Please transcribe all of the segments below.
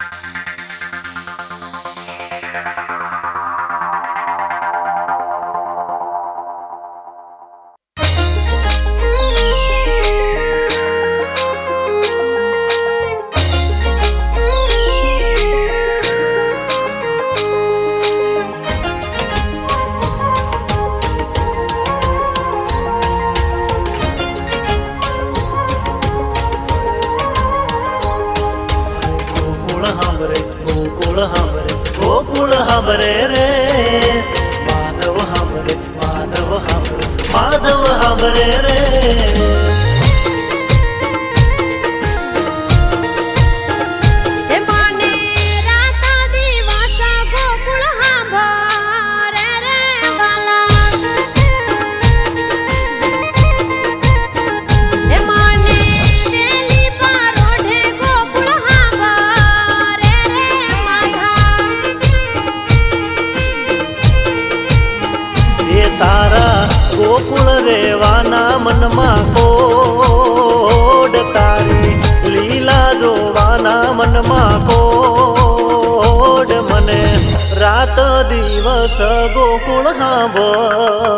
Thank you. Gokul હાંભરે Gokul હાંભરે Gokul હાંભરે રે માધવ હાંભરે માધવ હાંભરે માધવ હાંભરે રે સગો કુળ હાંભળ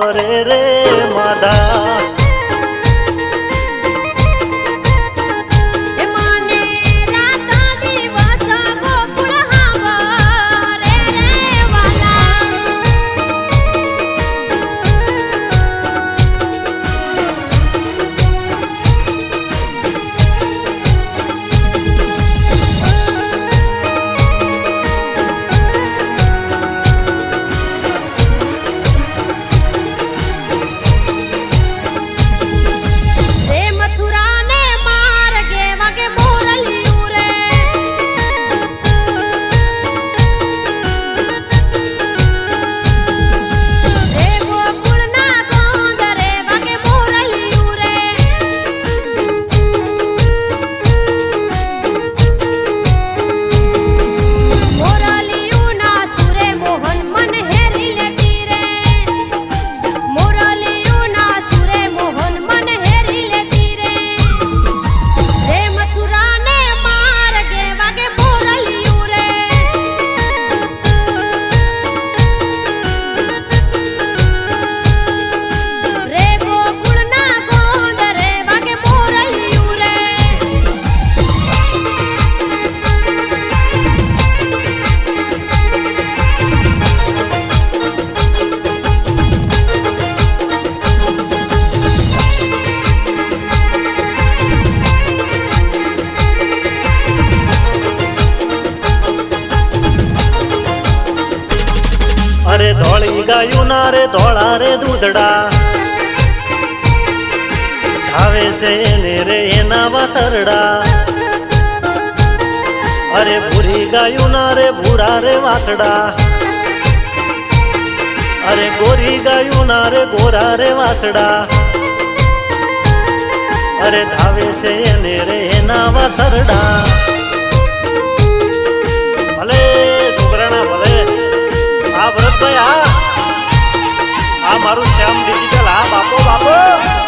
ધોળા રે ધોળા રે દૂધડા. આવે છે એને રે એના વાસરડા અરે ભૂરી ગાયું ના રે ભૂરા રે વાસડા. અરે ગોરી ગાયું ના રે ગોરા રે વાસડા. અરે ધાવે છે એને રે એના વાસરડા મારું શ્યામ ડિજિટલ હા બાપો બાપો.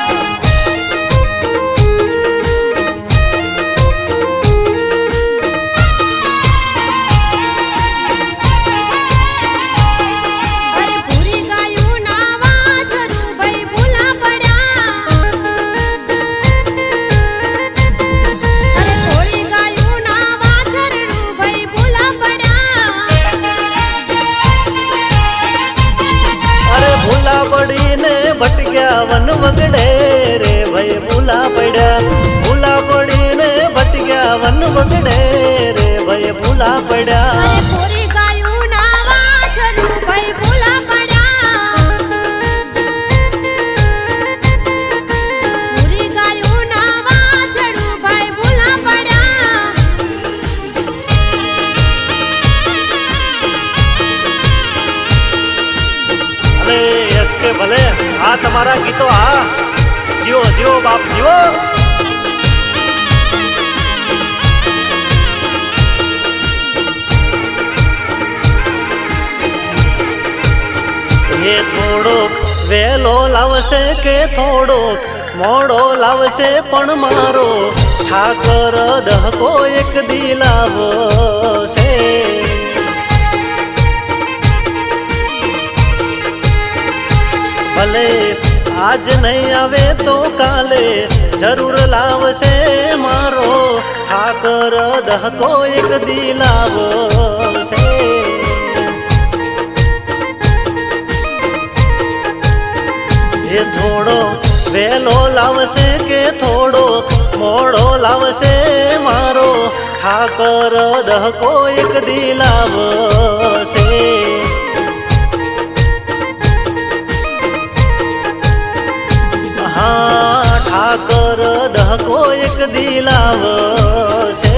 થોડોક વેલો લાવશે કે થોડોક મોડો લાવશે પણ મારો? ઠાકર દહકો એક દી લાવશે. ભલે આજ નહીં આવે તો કાલે જરૂર લાવશે મારો. ઠાકર દહકો એક દી લાવશે. એ થોડો વેલો લાવશે કે થોડો, મોડો લાવશે મારો. ઠાકર દહકો એક દી લાવશે. હા, ઠાકર દહકો એક દી લાવશે.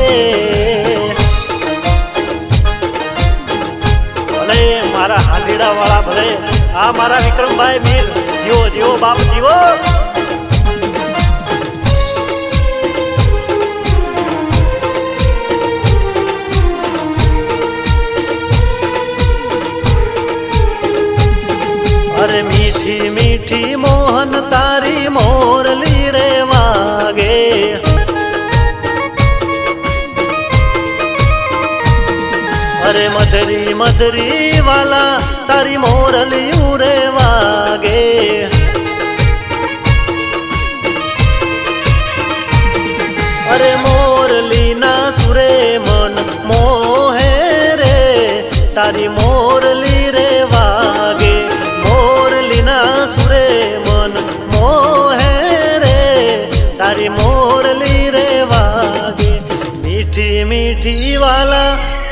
ભલે મારા હાથીડા વાળા ભલે, આ મારા વિક્રમભાઈ મીર જીવો જીવો બાપ, જીવો. અરે મીઠી મીઠી મોહન, તારી મોરલી રે વાગે. અરે મધરી મધરી વાલા, તારી મોરલી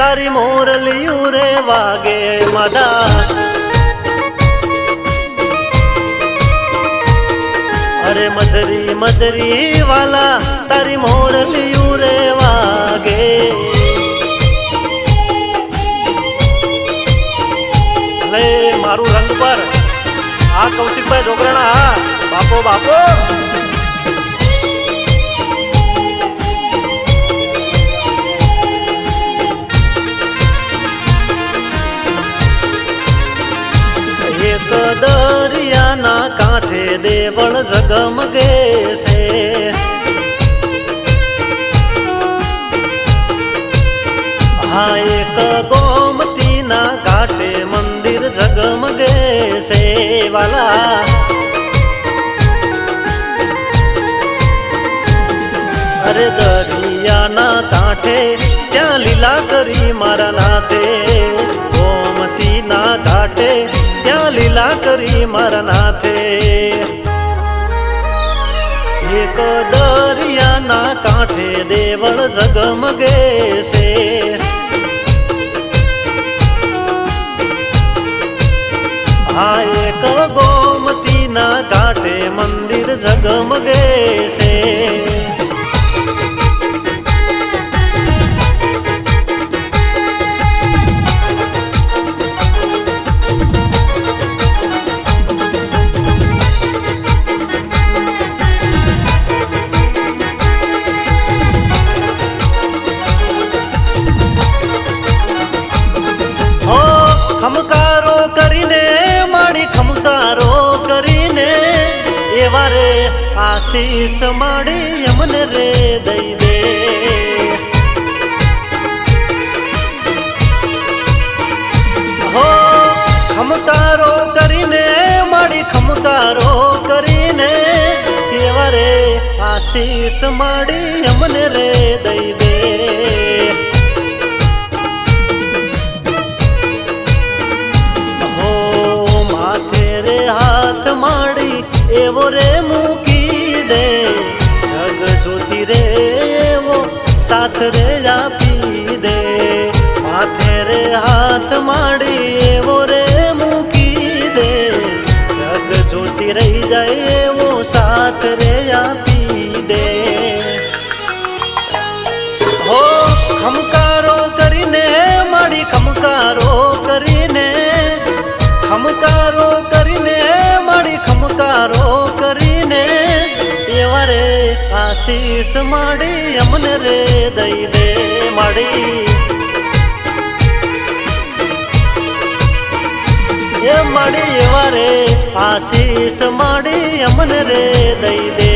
તારી મોરલિયું રે વાગે મદા અરે મધરી મધરી વાલા તારી મોરલિયું રે વાગે લે મારું રંગ પર આ કૌશિકભાઈ ડોગરાણા હા બાપો બાપો કાંઠે દેવળ ઝગમગે છે. હા, એક ગોમતીના ઘાટે મંદિર ઝગમગે છે, વાલા. અરે દરિયાના કાંઠે ત્યાં લીલા કરી મારા નાથે કરી મારા નાથે. એક દરિયાના કાંઠે દેવળ ઝગમગે છે. આ એક ગોમતીના કાંઠે મંદિર ઝગમગે છે. આશીષ માડી અમને રે દઈ દે હો માથે રે હાથ માડી એવો રે મૂકી દે જગ જોતી રે એવો સાથ રે આપી દે માથે રે હાથ માડી એવો રે મૂકી દે જગ જોતી રહી જાય એવો સાથ રે ખમકારો કરીને માડી ખમકારો કરીને. ખમકારો કરીને માડી ખમકારો કરીને. એવા રે આશીષ માડી અમને રે દઈ દે માડી એ માડી એવા રે આશીષ માડી અમને રે દઈ દે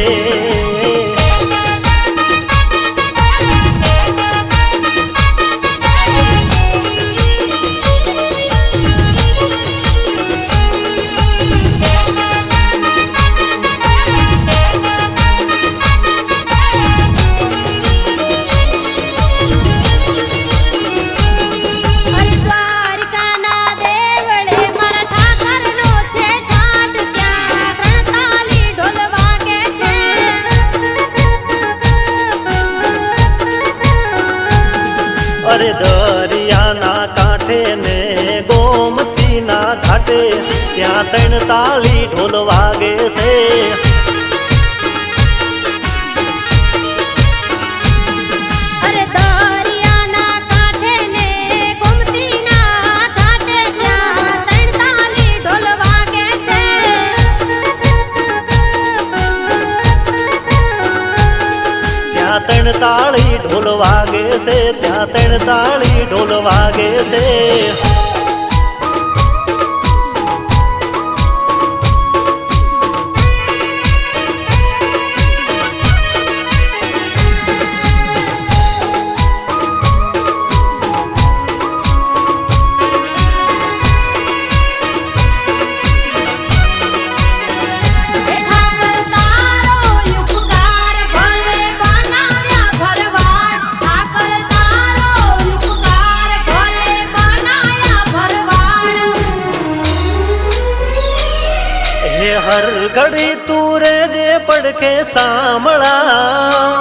ઘડી તું જે પડકે સાંભળા,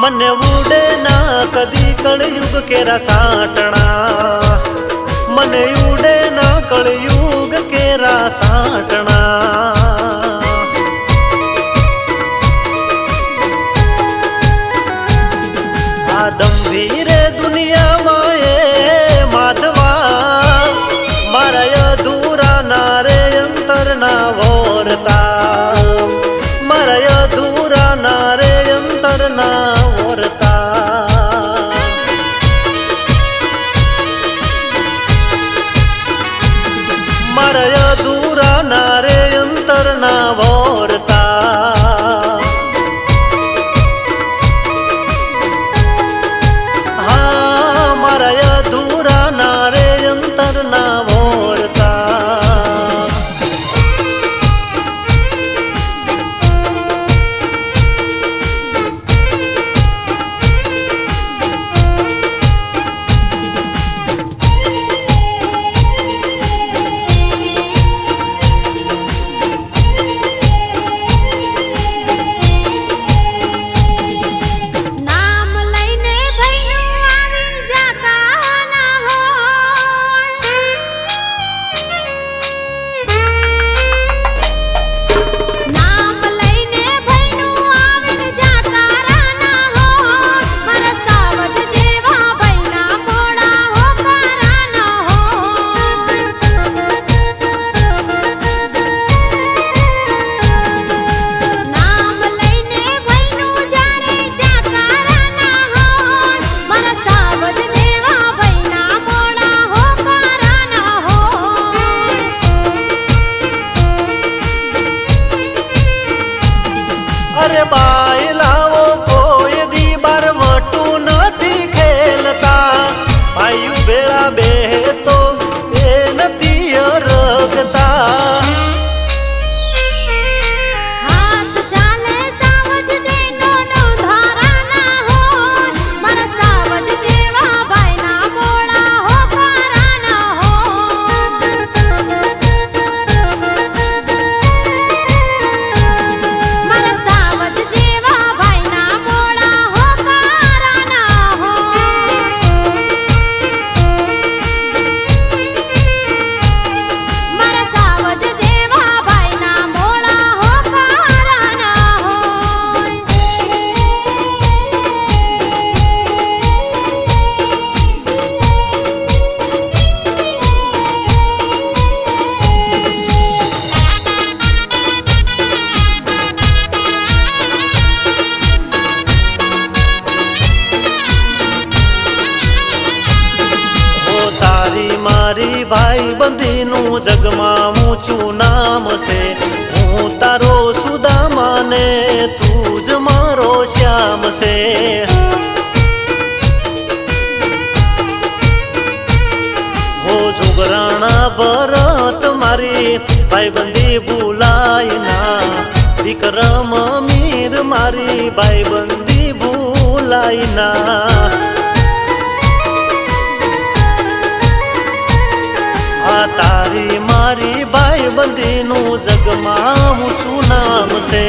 મને ઉડે ના કદી કળયુગ કેરા સાટણા. મને ઉડે ના કળયુગ કેરા સાટણા. આ દંભીરે દુનિયામાં એ માધવા, મારા અધૂરા ના રે અંતરના વોરતા. છે. હો જોગરાણા ભરત મારી, ભાઈબંધી ભૂલાય ના વિક્રમ મીર મારી, ભાઈબંધી ભૂલાય ના આ તારી મારી ભાઈબંધીનું જગમાં ઊંચું નામ છે.